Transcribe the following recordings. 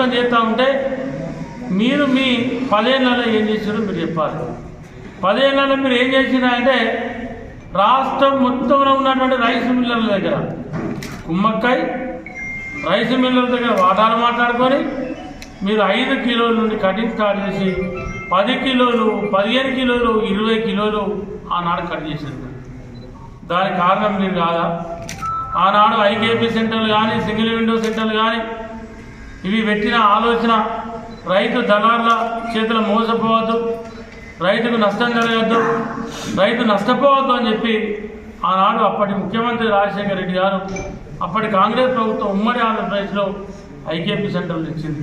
ప్రభుత్వం చేస్తూ ఉంటే మీరు మీ పదేళ్ళలో ఏం చేశారో మీరు చెప్పాలి. పదేళ్ళలో మీరు ఏం చేసినా అంటే రాష్ట్రం మొత్తంలో ఉన్నటువంటి రైస్ మిల్లర్ల దగ్గర కుమ్మక్కాయ రైస్ మిల్లర్ల దగ్గర వాటాలు మాట్లాడుకొని మీరు ఐదు కిలోల నుండి కటింగ్ స్టార్ట్ చేసి పది కిలోలు పదిహేను కిలోలు ఇరవై కిలోలు ఆనాడు కట్ చేశారు. దానికి కారణం మీరు కాదా? ఆనాడు ఐకేపీ సెంటర్లు కానీ సింగిల్ విండో సెంటర్లు కానీ ఇవి పెట్టిన ఆలోచన రైతు దళార్ల చేతులు మోసపోవద్దు రైతుకు నష్టం జరగద్దు రైతు నష్టపోవద్దు అని చెప్పి ఆనాడు అప్పటి ముఖ్యమంత్రి రాజశేఖర రెడ్డి గారు అప్పటి కాంగ్రెస్ ప్రభుత్వం ఉమ్మడి ఆంధ్రప్రదేశ్లో ఐకేపీ సెంటర్లు తెచ్చింది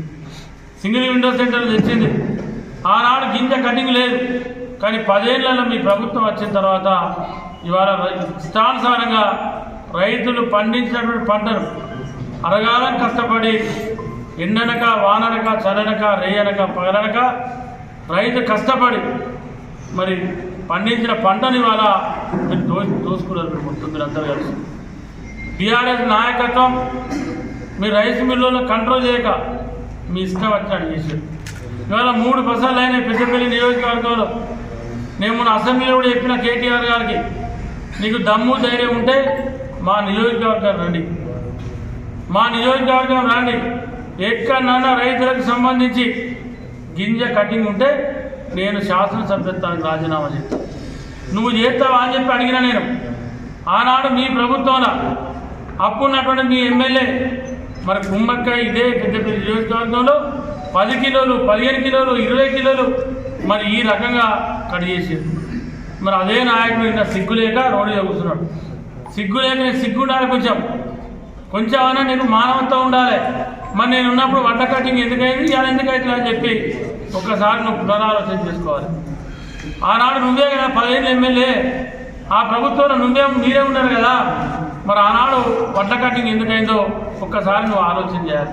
సింగిల్ విండో సెంటర్లు తెచ్చింది. ఆనాడు గింజ కటింగ్ లేదు. కానీ పదేళ్ళలో మీ ప్రభుత్వం వచ్చిన తర్వాత ఇవాళ రై- ఇష్టానుసారంగా రైతులు పండించినటువంటి పంటను అరగాలని కష్టపడి ఎండనక వాననక చలనక రేయనక పగలనక రైతు కష్టపడి మరి పండించిన పంటని వాళ్ళ మీరు దో దోసుకున్నారు మీరు మొత్తం కలిసి. బీఆర్ఎస్ నాయకత్వం మీ రైస్ మిల్లులను కంట్రోల్ చేయక మీ ఇష్టం వచ్చినట్టు చేశారు ఇవాళ మూడు బస్సులు అయినాయి పెద్దపల్లి నియోజకవర్గంలో. నేను మొన్న అసెంబ్లీలో కూడా చెప్పిన కేటీఆర్ గారికి నీకు దమ్ము ధైర్యం ఉంటే మా నియోజకవర్గం రండి. మా నియోజకవర్గం రండి. ఎక్కడన్నా రైతులకు సంబంధించి గింజ కటింగ్ ఉంటే నేను శాసనసభ్యత్వానికి రాజీనామా చేస్తాను నువ్వు చేస్తావా అని చెప్పి అడిగిన నేను. ఆనాడు మీ ప్రభుత్వంలో అప్పుడున్నటువంటి మీ ఎమ్మెల్యే మరి కుమ్మక్కాయ ఇదే పెద్ద పెద్ద నియోజకవర్గంలో పది కిలోలు పదిహేను కిలోలు ఇరవై కిలోలు మరి ఈ రకంగా కట్ చేసారు మరి అదే నాయకుడు ఇంకా సిగ్గు లేక రోడ్డు కూర్చున్నాడు. సిగ్గు లేక సిగ్గు ఉండాలి కొంచెం. కొంచెం నీకు మానవత్వం ఉండాలి. మరి నేను ఉన్నప్పుడు వంట కటింగ్ ఎందుకైంది? ఇవాళ ఎందుకైతుంది అని చెప్పి ఒక్కసారి నువ్వు పునరాలోచన చేసుకోవాలి. ఆనాడు నువ్వే కదా పదిహేను ఎమ్మెల్యే. ఆ ప్రభుత్వంలో నువ్వే మీరే ఉన్నారు కదా. మరి ఆనాడు వంట కటింగ్ ఎందుకైందో ఒక్కసారి నువ్వు ఆలోచన చేయాలి.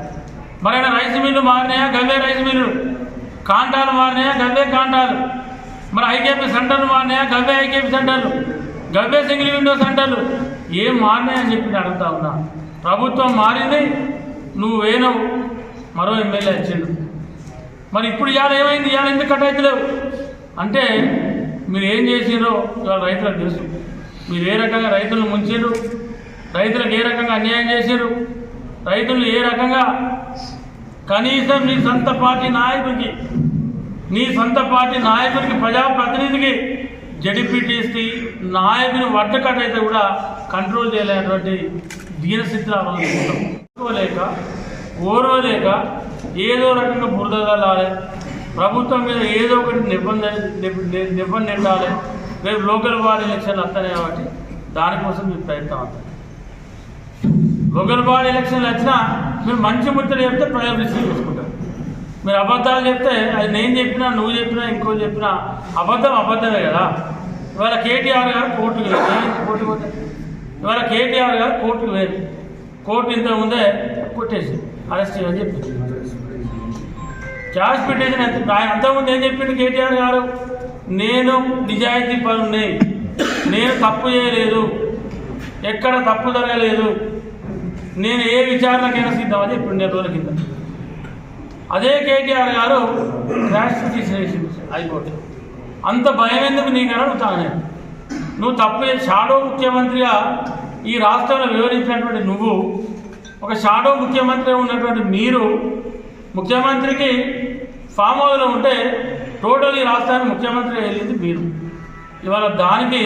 మరి ఆయన రైస్ మిల్లు మారినాయా? గవ్వే రైస్ మిల్లు. కాంటాలు మారినాయా? గవ్వే కాంటాలు. మరి ఐకేపీ సెంటర్లు మారినాయా? గవ్వే ఐకేపీ సెంటర్లు. గవ్వే సింగిల్ విండో సెంటర్లు. ఏం మారినాయని చెప్పి అడుగుతా ఉన్నా. ప్రభుత్వం మారింది నువ్వు వేనవు మరో ఎమ్మెల్యే వచ్చిండు మరి ఇప్పుడు ఇవాళ ఏమైంది? ఇవాళ ఎందుకు కట్ అంటే మీరు ఏం చేసిండ్రో ఇవాళ రైతులకు తెలుసు. మీరు ఏ రకంగా రైతులను ముంచారు రైతులకు ఏ రకంగా అన్యాయం చేశారు రైతులు ఏ రకంగా కనీసం నీ సొంత పార్టీ నాయకుడికి నీ సొంత పార్టీ నాయకుడికి ప్రజాప్రతినిధికి జడిపిటిసి నాయకుని వడ్డకట్ అయితే కూడా కంట్రోల్ చేయలేనటువంటి దీనస్థితిలో అవలంబిస్తాం ఓర్వలేక ఓర్వలేక ఏదో రకంగా బురద ప్రభుత్వం మీద ఏదో ఒకటి నిబంధన నిబంధన నెట్టాలి రేపు లోకల్ బాడీ ఎలక్షన్లు వస్తాయి కాబట్టి దానికోసం మీరు ప్రయత్నం అవుతుంది లోకల్ బాడీ ఎలక్షన్లు వచ్చినా మీరు మంచి ముచ్చట చెప్తే ప్రజలు రిసీవ్ చేసుకుంటారు. మీరు అబద్ధాలు చెప్తే అది నేను చెప్పినా నువ్వు చెప్పినా ఇంకో చెప్పినా అబద్ధం అబద్ధమే కదా. ఇవాళ కేటీఆర్ గారు కోర్టుకు లేదు కోర్టుకు పోతే? ఇవాళ కేటీఆర్ గారు కోర్టుకు లేదు కోర్టు ఇంత ముందే కొట్టేసి అరెస్ట్ చేయని చెప్పింది. క్యాష్ పెట్టేసిన ఆయన అంతకుముందు ఏం చెప్పిండు కేటీఆర్ గారు? నేను నిజాయితీ పరుణ్ణి. నేను తప్పు చేయలేదు. ఎక్కడ తప్పు జరగలేదు. నేను ఏ విచారణకైనా సిద్ధమని చెప్పిండు నెల రోజుల కింద. అదే కేటీఆర్ గారు క్రాష్ తీసేసింది హైకోర్టు. అంత భయం ఎందుకు నీకు నువ్వు అడుగుతాను నువ్వు తప్పే. షాడో ముఖ్యమంత్రిగా ఈ రాష్ట్రంలో వివరించినటువంటి నువ్వు ఒక షాడో ముఖ్యమంత్రి ఉన్నటువంటి మీరు ముఖ్యమంత్రికి ఫామ్ హౌస్లో ఉంటే టోటల్ ఈ రాష్ట్రానికి ముఖ్యమంత్రి వెళ్ళింది మీరు. ఇవాళ దానికి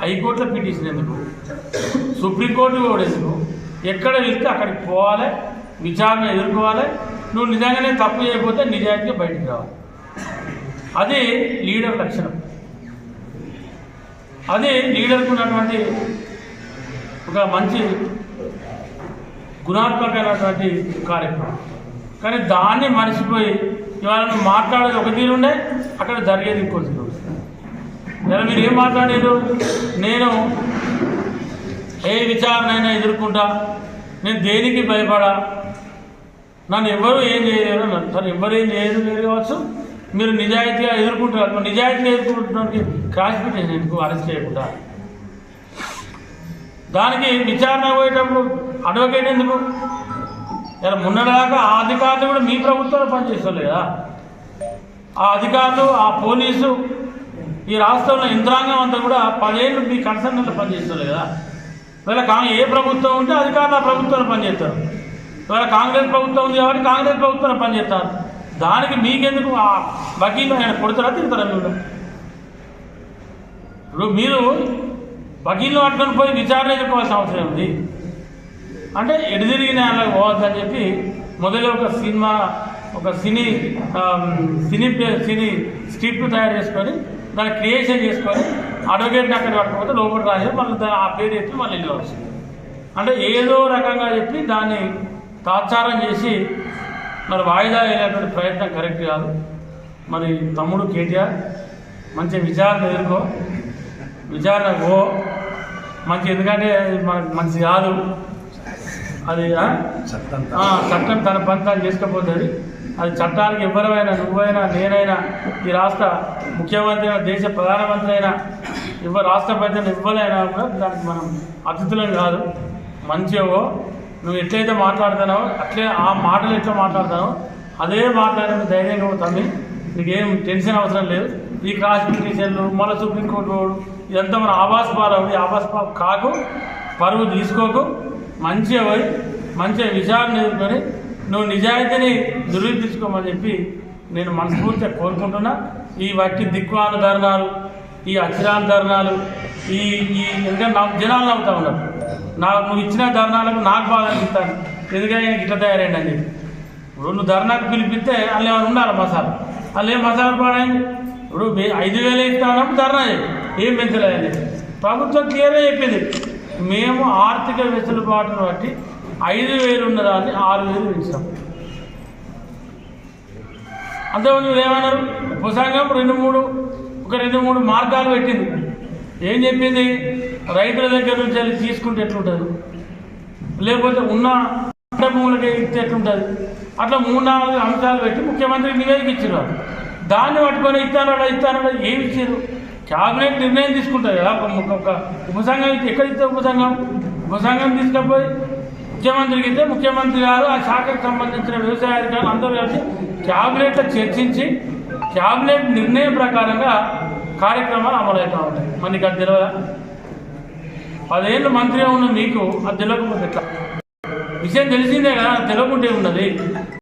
హైకోర్టులో పిటిషన్ ఎందుకు? సుప్రీంకోర్టు కూడా ఎందుకు? ఎక్కడ వెళ్తే అక్కడికి పోవాలి విచారణ ఎదుర్కోవాలి నువ్వు నిజంగానే తప్పు చేయకపోతే నిజాయితీగా బయటికి రావాలి అది లీడర్ లక్షణం. అది లీడర్కు ఉన్నటువంటి ఒక మంచి గుణాత్మకమైనటువంటి కార్యక్రమం. కానీ దాన్ని మర్చిపోయి ఇవాళ నువ్వు మాట్లాడేది ఒక తీరు ఉండే అక్కడ జరిగేది ఇంకో తీరు ఇలా మీరు ఏం మాట్లాడారు నేను ఏ విచారణ అయినా ఎదుర్కొంటా నేను దేనికి భయపడా నన్ను ఎవరు ఏం చేయలేరు నన్ను సార్ ఎవరు ఏం చేయరు లేరు కావచ్చు. మీరు నిజాయితీగా ఎదుర్కొంటున్నారు. నిజాయితీగా ఎదుర్కొంటున్నానికి క్రాష్ ఎందుకు అరెస్ట్ చేయకుండా? దానికి విచారణ పోయేటప్పుడు అడ్వకేట్ ఎందుకు? ఇలా మొన్నటిదాకా ఆ అధికారులు కూడా మీ ప్రభుత్వాలు పనిచేస్తలేదా ఆ అధికారులు ఆ పోలీసు ఈ రాష్ట్రంలో యంత్రాంగం అంతా కూడా పదేళ్ళు మీ కన్సర్న్లో పనిచేస్తలేదా కదా. వీళ్ళ కా ఏ ప్రభుత్వం ఉంటే అధికారులు ఆ ప్రభుత్వాలు పనిచేస్తారు. ఇవాళ కాంగ్రెస్ ప్రభుత్వం ఉంది కాబట్టి కాంగ్రెస్ ప్రభుత్వం పనిచేస్తారు దానికి మీకెందుకు ఆ వకీలు ఆయన కొడతారా తిడతారా మీరు ఇప్పుడు మీరు వకీలు పట్టుకొని పోయి విచారణ చెప్పాల్సిన అవసరం ఉంది అంటే ఎటు తిరిగి నేలకు పోవద్దని చెప్పి మొదలు ఒక సినిమా ఒక సినీ సినీ ప్లే- సినీ స్క్రిప్ట్ తయారు చేసుకొని దాన్ని క్రియేషన్ చేసుకొని అడ్వకేట్ని అక్కడ పట్టుకోకపోతే లోపల రాజే మళ్ళీ ఆ పేరు చెప్పి మళ్ళీ వెళ్ళవచ్చు అంటే ఏదో రకంగా చెప్పి దాన్ని తాత్సారం చేసి మరి వాయిదా వేయలేటువంటి ప్రయత్నం కరెక్ట్ కాదు. మరి తమ్ముడు కేటీఆర్ మంచి విచారణ ఎదుర్కో. విచారణ పో. మంచి ఎందుకంటే అది మనకు మంచి కాదు. అది చట్టం తన పని తాను చేసుకపోతుంది అది. చట్టానికి ఎవరైనా నువ్వైనా నేనైనా ఈ రాష్ట్ర ముఖ్యమంత్రి అయినా దేశ ప్రధానమంత్రి అయినా ఎవరు రాష్ట్రపతి అయినా ఎవరైనా కూడా దానికి మనం అతిథులం కాదు. మంచివో నువ్వు ఎట్లయితే మాట్లాడుతున్నావో అట్లే ఆ మాటలు ఎట్లా మాట్లాడుతావో అదే మాట్లాడిన ధైర్యంగా తమ్మి. నీకేం టెన్షన్ అవసరం లేదు. ఈ కాన్స్టిట్యూషన్లు మళ్ళీ సుప్రీంకోర్టు పోవడం ఇదంతా మన ఆవాస్ పాలవు ఈ ఆవాస్ కాకు పరువు తీసుకోకు. మంచిగా పోయి మంచిగా విచారణ ఎదుర్కొని నువ్వు నిజాయితీని ధృవీకరించుకోమని చెప్పి నేను మనస్ఫూర్తిగా కోరుకుంటున్నా. ఈ వట్టి దిక్వాన ధర్నాలు ఈ అచిరాన్ ధర్నాలు ఈ ఈ ఎందుకంటే నాకు జనాలు నవ్వుతా ఉన్నారు. నాకు నువ్వు ఇచ్చిన ధర్నాలకు నాకు బాధ అనిపిస్తాను ఎందుకంటే ఈయనకి ఇట్లా తయారైంది అని చెప్పి. ఇప్పుడు నువ్వు ధర్నాకు పిలిపిస్తే వాళ్ళు ఏమైనా ఉండాలి మసాలా? వాళ్ళు ఏం మసాలా పాడైంది? ఇప్పుడు ఐదు వేలు ఇస్తానప్పుడు ధర్నా ఏం పెంచలేదని ప్రభుత్వం క్లియర్గా చెప్పింది. మేము ఆర్థిక వెసులుబాటును బట్టి ఐదు వేలు ఉన్నదాన్ని ఆరు వేలు పెంచాం. అంతేమంది మీరు ఏమన్నారు? ఉపసంగం రెండు మూడు ఒక రెండు మూడు మార్గాలు పెట్టింది. ఏం చెప్పింది? రైతుల దగ్గర నుంచి వెళ్ళి తీసుకుంటే ఎట్లుంటుంది? లేకపోతే ఉన్న పంట భూములకి ఇస్తే ఎట్లుంటుంది? అట్లా మూడు నాలుగు అంశాలు పెట్టి ముఖ్యమంత్రికి నివేదిక ఇచ్చారు దాన్ని పట్టుకొని ఇస్తాను ఇస్తాను ఏమి ఇచ్చారు క్యాబినెట్ నిర్ణయం తీసుకుంటారు కదా ఒక- ఉపసంఘం ఇస్తే ఎక్కడ ఇస్తే ఉపసంఘం ఉపసంఘం తీసుకపోయి ముఖ్యమంత్రికి ఇస్తే ముఖ్యమంత్రి గారు ఆ శాఖకు సంబంధించిన వ్యవసాయ అధికారులు అందరూ కలిసి క్యాబినెట్లో చర్చించి క్యాబినెట్ నిర్ణయం ప్రకారంగా కార్యక్రమాలు అమలవుతూ ఉంటాయి. మనకి అది తెలియదా పదేళ్ళు మంత్రిగా ఉన్న మీకు అది తెలియకపోతే ఎట్లా? విషయం తెలిసిందే కదా తెలియకుంటే ఉన్నది.